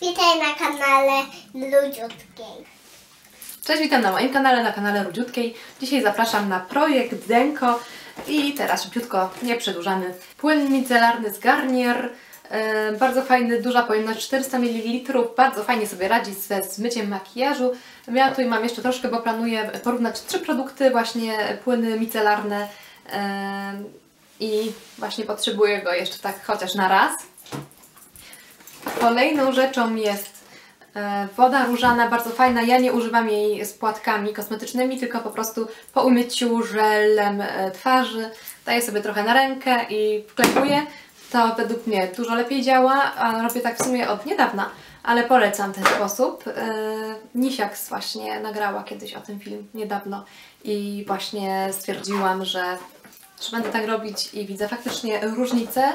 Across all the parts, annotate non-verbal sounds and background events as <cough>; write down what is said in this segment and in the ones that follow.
Witaj na kanale Ludziutkiej. Cześć, witam na moim kanale, na kanale Rudziutkiej. Dzisiaj zapraszam na projekt Denko i teraz szybciutko, nie przedłużamy. Płyn micelarny z Garnier, e, bardzo fajny, duża pojemność 400 ml, bardzo fajnie sobie radzi ze zmyciem makijażu. Ja tutaj mam jeszcze troszkę, bo planuję porównać trzy produkty, właśnie płyny micelarne e, i właśnie potrzebuję go jeszcze tak chociaż na raz. Kolejną rzeczą jest e, woda różana, bardzo fajna. Ja nie używam jej z płatkami kosmetycznymi, tylko po prostu po umyciu żelem e, twarzy. Daję sobie trochę na rękę i wklepuję. To według mnie dużo lepiej działa, a robię tak w sumie od niedawna, ale polecam ten sposób. E, Nisiaks właśnie nagrała kiedyś o tym film niedawno i właśnie stwierdziłam, że że będę tak robić i widzę faktycznie różnicę.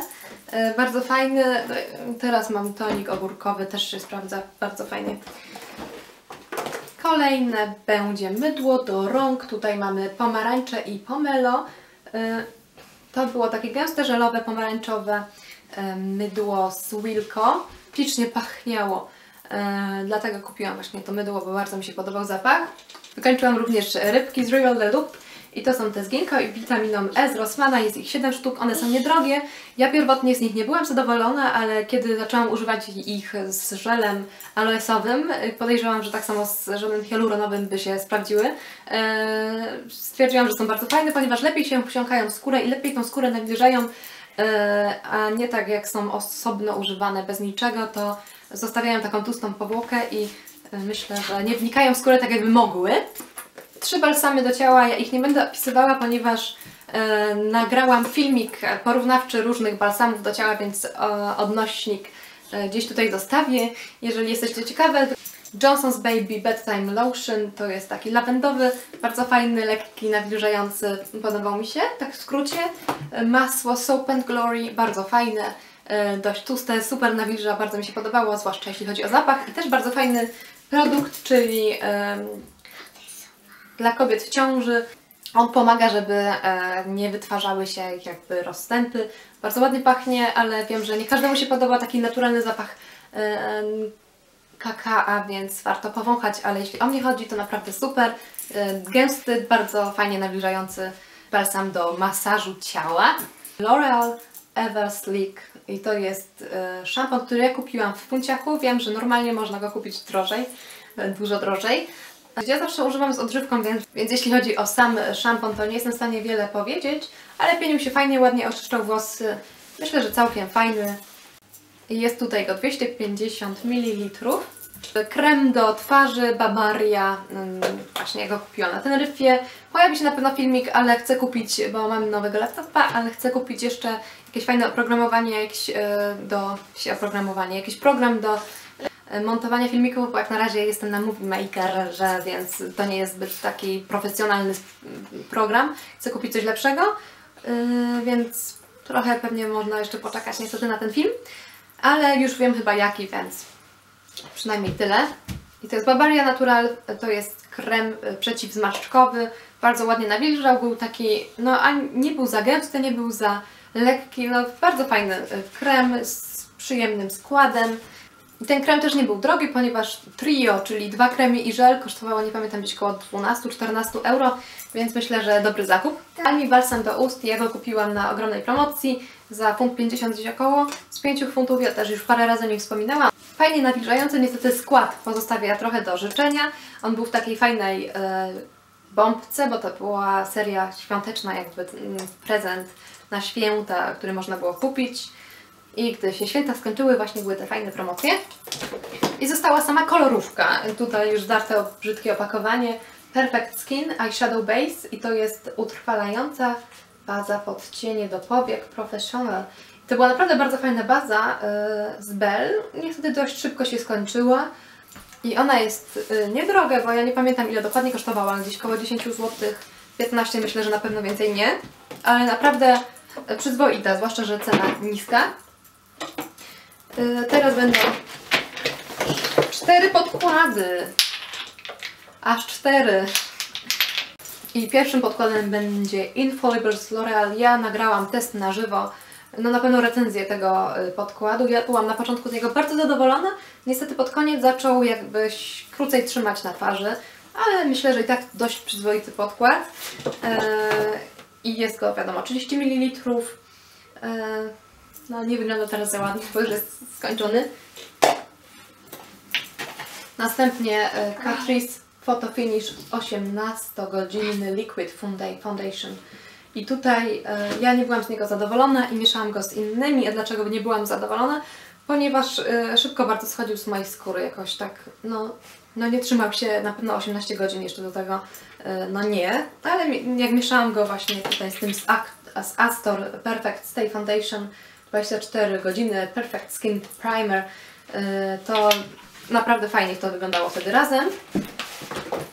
E, Bardzo fajny. E, Teraz mam tonik ogórkowy, też się sprawdza bardzo fajnie. Kolejne będzie mydło do rąk. Tutaj mamy pomarańcze i pomelo. E, To było takie gęste, żelowe, pomarańczowe e, mydło z Wilko. Ślicznie pachniało. Dlatego kupiłam właśnie to mydło, bo bardzo mi się podobał zapach. Wykończyłam również rybki z The Loop. I to są te z ginkgo i witaminą E z Rossmana, jest ich 7 sztuk, one są niedrogie. Ja pierwotnie z nich nie byłam zadowolona, ale kiedy zaczęłam używać ich z żelem aloesowym, podejrzewam, że tak samo z żelem hialuronowym by się sprawdziły. Eee, stwierdziłam, że są bardzo fajne, ponieważ lepiej się wsiąkają w skórę i lepiej tą skórę nawilżają, eee, a nie tak jak są osobno używane bez niczego, to zostawiają taką tłustą powłokę i myślę, że nie wnikają w skórę tak jakby mogły. Trzy balsamy do ciała, ja ich nie będę opisywała, ponieważ e, nagrałam filmik porównawczy różnych balsamów do ciała, więc e, odnośnik e, gdzieś tutaj zostawię, jeżeli jesteście ciekawe. Johnson's Baby Bedtime Lotion to jest taki lawendowy, bardzo fajny, lekki, nawilżający, podobał mi się, tak w skrócie. Masło Soap and Glory, bardzo fajne, e, dość tłuste, super nawilża, bardzo mi się podobało, zwłaszcza jeśli chodzi o zapach. I też bardzo fajny produkt, czyli dla kobiet w ciąży. On pomaga, żeby e, nie wytwarzały się jakby rozstępy. Bardzo ładnie pachnie, ale wiem, że nie każdemu się podoba taki naturalny zapach e, em, kakao, więc warto powąchać, ale jeśli o mnie chodzi, to naprawdę super. E, gęsty, bardzo fajnie nawilżający balsam do masażu ciała. L'Oreal Ever Sleek i to jest szampon, który ja kupiłam w Punciaku. Wiem, że normalnie można go kupić drożej, dużo drożej. Ja zawsze używam z odżywką, więc, więc jeśli chodzi o sam szampon, to nie jestem w stanie wiele powiedzieć, ale pienił się fajnie, ładnie oczyszczał włosy. Myślę, że całkiem fajny. Jest tutaj go 250 ml. Krem do twarzy Bavaria, mm, właśnie go kupiłam na Teneryfie. Pojawi się na pewno filmik, ale chcę kupić, bo mam nowego laptopa, ale chcę kupić jeszcze jakieś fajne oprogramowanie, jakieś e, do, oprogramowanie, jakiś program do montowania filmików, bo jak na razie jestem na Movie Maker, że więc to nie jest zbyt taki profesjonalny program. Chcę kupić coś lepszego, yy, więc trochę pewnie można jeszcze poczekać niestety na ten film, ale już wiem chyba jaki, więc przynajmniej tyle. I to jest Bavaria Natural, to jest krem y, przeciwzmarszczkowy, bardzo ładnie nawilżał, był taki, no a nie był za gęsty, nie był za lekki, no bardzo fajny krem z przyjemnym składem. Ten krem też nie był drogi, ponieważ trio, czyli dwa kremy i żel kosztowało, nie pamiętam, gdzieś około 12-14 euro, więc myślę, że dobry zakup. Almi balsam do ust, ja go kupiłam na ogromnej promocji za punkt 50 gdzieś około, z 5 funtów, ja też już parę razy o nim wspominałam. Fajnie nawilżający, niestety skład pozostawia trochę do życzenia. On był w takiej fajnej e, bombce, bo to była seria świąteczna, jakby mm, prezent na święta, który można było kupić. I gdy się święta skończyły, właśnie były te fajne promocje. I została sama kolorówka. Tutaj już zdarte o brzydkie opakowanie. Perfect Skin Eyeshadow Base i to jest utrwalająca baza pod cienie do powiek Professional. To była naprawdę bardzo fajna baza yy, z Bell. Niestety dość szybko się skończyła. I ona jest yy, niedroga, bo ja nie pamiętam ile dokładnie kosztowała, gdzieś około 10 zł, 15 myślę, że na pewno więcej nie. Ale naprawdę przyzwoita, zwłaszcza, że cena niska. Yy, teraz będą cztery podkłady. Aż cztery. I pierwszym podkładem będzie Infallible z L'Oreal. Ja nagrałam test na żywo no na pewno recenzję tego y, podkładu. Ja byłam na początku z niego bardzo zadowolona. Niestety pod koniec zaczął jakbyś krócej trzymać na twarzy, ale myślę, że i tak dość przyzwoity podkład. E, I jest go, wiadomo, 30 ml. E, no nie wygląda teraz za ładnie, bo już jest skończony. Następnie e, Catrice Photo Finish 18-godzinny Liquid Founda- Foundation. I tutaj e, ja nie byłam z niego zadowolona i mieszałam go z innymi. A dlaczego nie byłam zadowolona? Ponieważ e, szybko bardzo schodził z mojej skóry jakoś tak, no, no nie trzymał się na pewno 18 godzin jeszcze do tego, no nie. Ale jak mieszałam go właśnie tutaj z tym z, z Astor Perfect Stay Foundation 24 godziny Perfect Skin Primer, e, to naprawdę fajnie to wyglądało wtedy razem.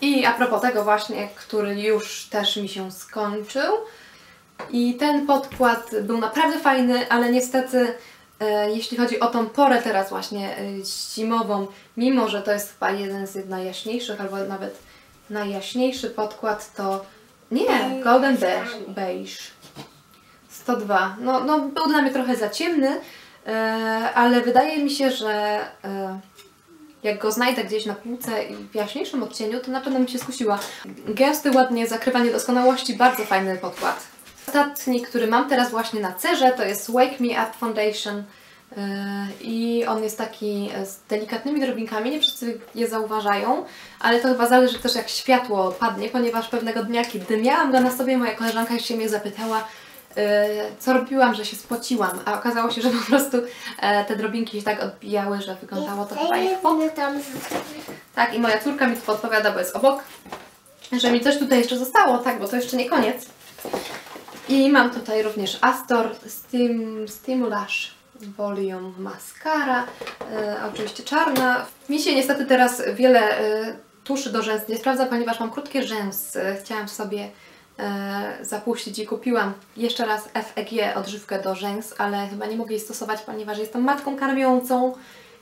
I a propos tego właśnie, który już też mi się skończył. I ten podkład był naprawdę fajny, ale niestety e, jeśli chodzi o tą porę teraz właśnie e, zimową, mimo że to jest chyba jeden z najjaśniejszych, albo nawet najjaśniejszy podkład, to nie, Golden Beige. beige. 102. No, no był dla mnie trochę za ciemny, e, ale wydaje mi się, że e, jak go znajdę gdzieś na półce i w jaśniejszym odcieniu, to na pewno mi się skusiła. Gęsty, ładnie zakrywa niedoskonałości, bardzo fajny podkład. Ostatni, który mam teraz właśnie na cerze, to jest Wake Me Up Foundation yy, i on jest taki e, z delikatnymi drobinkami, nie wszyscy je zauważają, ale to chyba zależy też jak światło padnie, ponieważ pewnego dnia, kiedy miałam go na sobie, moja koleżanka się mnie zapytała, co robiłam, że się spociłam, a okazało się, że po prostu e, te drobinki się tak odbijały, że wyglądało to chyba jak Tak, i moja córka mi tu podpowiada, bo jest obok, że mi coś tutaj jeszcze zostało, tak, bo to jeszcze nie koniec. I mam tutaj również Astor Stim, Stimulash Volume Mascara, e, oczywiście czarna. Mi się niestety teraz wiele e, tuszy do rzęs nie sprawdza, ponieważ mam krótkie rzęsy. Chciałam sobie zapuścić i kupiłam jeszcze raz FEG odżywkę do rzęs, ale chyba nie mogę jej stosować, ponieważ jestem matką karmiącą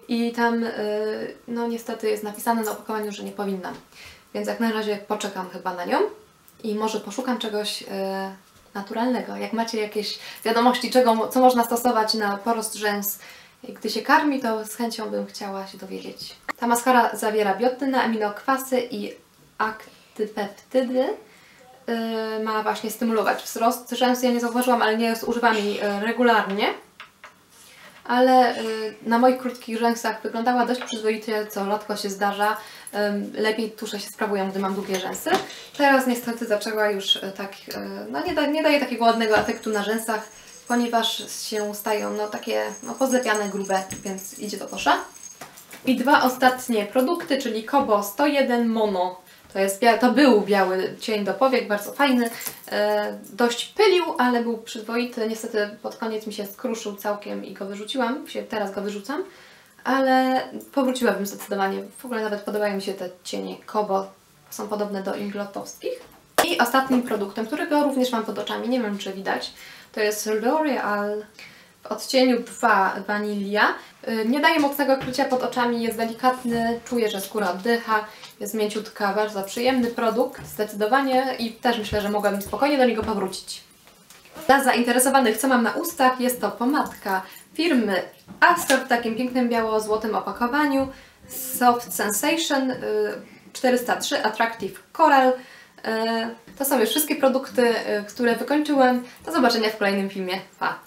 i tam y, no niestety jest napisane na opakowaniu, że nie powinnam. Więc jak na razie poczekam chyba na nią i może poszukam czegoś y, naturalnego. Jak macie jakieś wiadomości, czego, co można stosować na porost rzęs, gdy się karmi, to z chęcią bym chciała się dowiedzieć. Ta maskara zawiera biotyny, aminokwasy i aktypeptydy. Y, ma właśnie stymulować wzrost rzęs. Ja nie zauważyłam, ale nie używam jej y, regularnie ale y, na moich krótkich rzęsach wyglądała dość przyzwoicie, co rzadko się zdarza. Lepiej tusze się sprawują, gdy mam długie rzęsy. Teraz niestety zaczęła już tak, no nie, da, nie daje takiego ładnego efektu na rzęsach, ponieważ się stają no takie no, pozlepiane, grube, więc idzie do kosza. I dwa ostatnie produkty, czyli Kobo 101 Mono. To, jest bia- to był biały cień do powiek, bardzo fajny. E, dość pylił, ale był przyzwoity. Niestety pod koniec mi się skruszył całkiem i go wyrzuciłam. Się, teraz go wyrzucam. Ale powróciłabym zdecydowanie. W ogóle nawet podobają mi się te cienie Kobo. Są podobne do inglotowskich. I ostatnim produktem, którego również mam pod oczami, nie wiem czy widać, to jest L'Oreal w odcieniu 2 Vanilla. Y, Nie daje mocnego krycia pod oczami, jest delikatny, czuję, że skóra oddycha, jest mięciutka, bardzo przyjemny produkt, zdecydowanie i też myślę, że mogłabym spokojnie do niego powrócić. Dla zainteresowanych, co mam na ustach, jest to pomadka firmy Astor w takim pięknym biało-złotym opakowaniu. Soft Sensation y, 403 Attractive Coral. Y, To są już wszystkie produkty, y, które wykończyłem. Do zobaczenia w kolejnym filmie. Pa!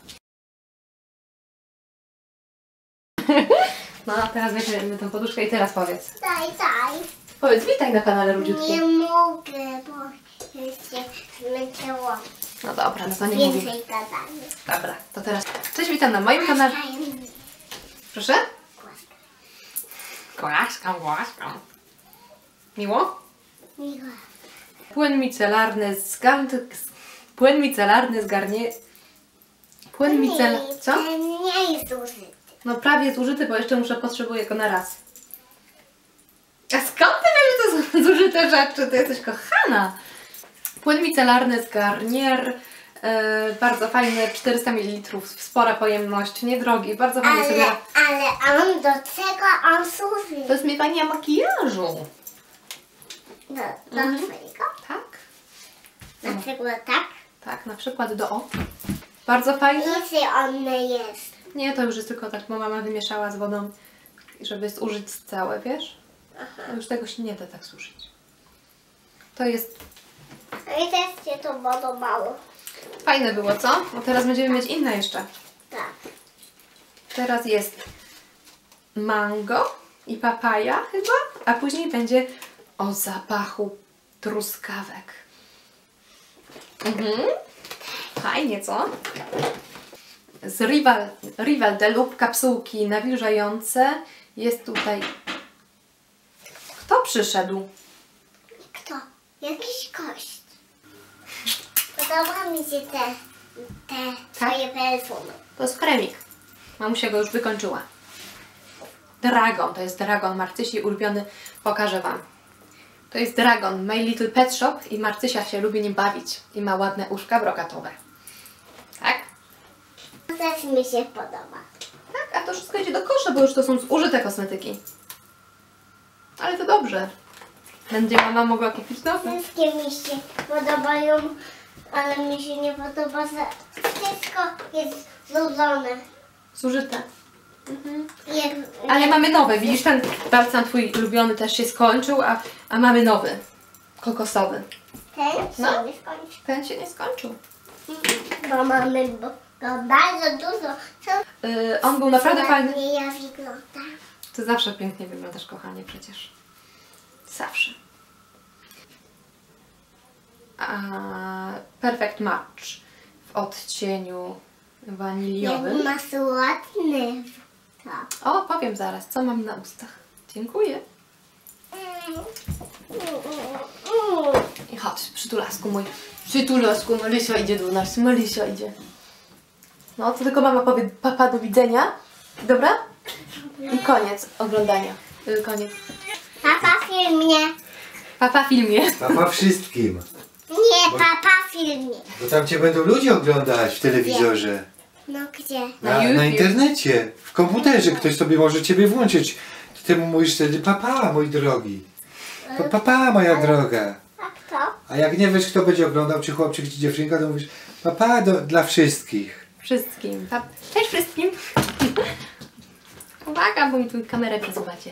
<laughs> No, teraz weźmy tę poduszkę i teraz powiedz. Daj, daj. Powiedz, witaj na kanale Rudziutki. Nie mogę, bo się zmęczyło. No dobra, no to nie mówię. Więcej gadania. Dobra, to teraz. Cześć, witam na moim kanale. Proszę? Głaskam, głaskam. Miło? Miła. Płyn micelarny z gar... Płyn micelarny z garnie... Płyn micelarny... Co? Nie jest użyty. No prawie zużyty, bo jeszcze muszę, potrzebuję go na raz. A skąd zużyte rzeczy? Ty jesteś kochana. Płyn micelarny z Garnier. e, bardzo fajny, 400 ml, spora pojemność, niedrogi, bardzo fajnie Ale, sobie... ale on do czego on służy? To jest zmywanie makijażu. Do, do Mhm. Tak? Na przykład tak? Tak, na przykład do o. Bardzo fajny. Nic one jest. Nie, to już jest tylko tak, bo mama wymieszała z wodą, żeby zużyć całe, wiesz? No już tego się nie da tak suszyć. To jest A mi też się to podobało. fajne było, co? No teraz będziemy mieć inne jeszcze. Tak. Teraz jest mango i papaja chyba, a później będzie o zapachu truskawek. Mhm. Fajnie, co? Z Rival, Rival de lub kapsułki nawilżające jest tutaj... Kto przyszedł? Kto? Jakiś kość. Podoba mi się te, te twoje perfumy. To jest kremik. Mamusia go już wykończyła. Dragon, to jest Dragon, Marcysi ulubiony, pokażę Wam. To jest Dragon, My Little Pet Shop i Marcysia się lubi nim bawić i ma ładne uszka brokatowe. Tak? Też mi się podoba. Tak, a to wszystko idzie do kosza, bo już to są zużyte kosmetyki. Ale to dobrze. Będzie mama mogła kupić nowe. Wszystkie mi się podobają, ale mi się nie podoba, że wszystko jest złożone. Zużyte. Jak, Ale mamy nowe, widzisz, ten balsam Twój ulubiony też się skończył, a, a mamy nowy. Kokosowy. ten się No. nie skończy. Ten się nie skończył. Bo mamy bo, bo bardzo dużo. Co Yy, on był naprawdę fajny. ładnie ja wyglądam. Ty zawsze pięknie wyglądasz, kochanie, przecież. Zawsze. A, perfect match w odcieniu Jak waniliowym. masz ładny. Tak. O, powiem zaraz, co mam na ustach. Dziękuję. I chodź, przytulasku mój. Przytulasku, Marysia idzie do nas, Marysia idzie. No, to tylko mama powie papa do widzenia. Dobra? I koniec oglądania. Y, Koniec. Filmie. Papa filmie. Papa wszystkim. Nie, papa filmie. Bo tam cię będą ludzie oglądać w telewizorze. No gdzie? Na Na, YouTube. internecie. W komputerze ktoś sobie może ciebie włączyć. Ty mu mówisz wtedy papa, mój drogi. Pa, papa, moja droga. A kto? A jak nie wiesz, kto będzie oglądał, czy chłopczyk, czy dziewczynka, to mówisz papa do, dla wszystkich. Wszystkim. Pa- Cześć wszystkim. <laughs> Uwaga, bo mi tu kamerę przesuwacie.